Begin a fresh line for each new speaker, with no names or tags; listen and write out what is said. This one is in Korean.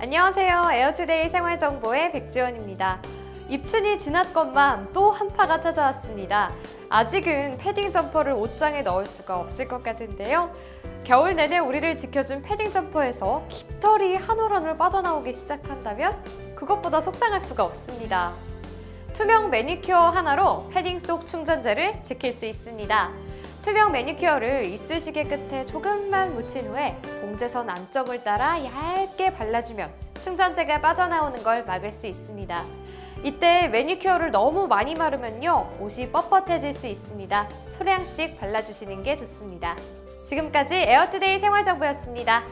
안녕하세요. 에어투데이 생활정보의 백지원입니다. 입춘이 지났건만 또 한파가 찾아왔습니다. 아직은 패딩 점퍼를 옷장에 넣을 수가 없을 것 같은데요. 겨울 내내 우리를 지켜준 패딩 점퍼에서 깃털이 한 올 한 올 빠져나오기 시작한다면 그것보다 속상할 수가 없습니다. 투명 매니큐어 하나로 패딩 속 충전재를 지킬 수 있습니다. 투명 매니큐어를 이쑤시개 끝에 조금만 묻힌 후에 봉제선 안쪽을 따라 얇게 발라주면 충전재가 빠져나오는 걸 막을 수 있습니다. 이때 매니큐어를 너무 많이 마르면요 옷이 뻣뻣해질 수 있습니다. 소량씩 발라주시는 게 좋습니다. 지금까지 에어투데이 생활정보였습니다.